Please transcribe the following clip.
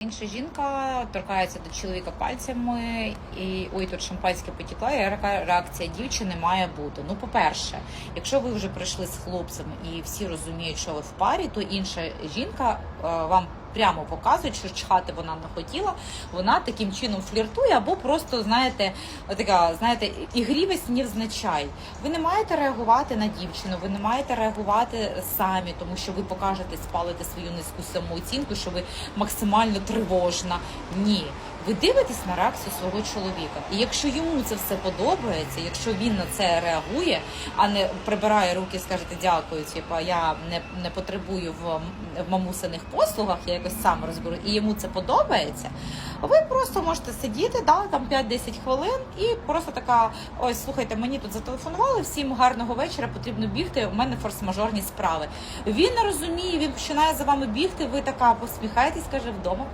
Інша жінка торкається до чоловіка пальцями, і ой, тут шампанське потікла, і яка реакція дівчини має бути. Ну, по-перше, якщо ви вже прийшли з хлопцем і всі розуміють, що ви в парі, то інша жінка е, вам прямо показує, що чхати вона не хотіла, вона таким чином фліртує, або просто, знаєте, така, знаєте, ігрівість невзначай. Ви не маєте реагувати на дівчину, ви не маєте реагувати самі, тому що ви покажете, спалите свою низьку самооцінку, що ви максимально тривожна. Ні. Ви дивитесь на реакцію свого чоловіка. І якщо йому це все подобається, якщо він на це реагує, а не прибирає руки скажете дякую, типа я не, не потребую в, в мамусиних послугах, я якось сам розберу, і йому це подобається, ви просто можете сидіти, да, там 5-10 хвилин, і просто така: ой, слухайте, мені тут зателефонували, всім гарного вечора, потрібно бігти. У мене форс-мажорні справи. Він не розуміє, він починає за вами бігти. Ви така посміхаєтесь, каже, вдома.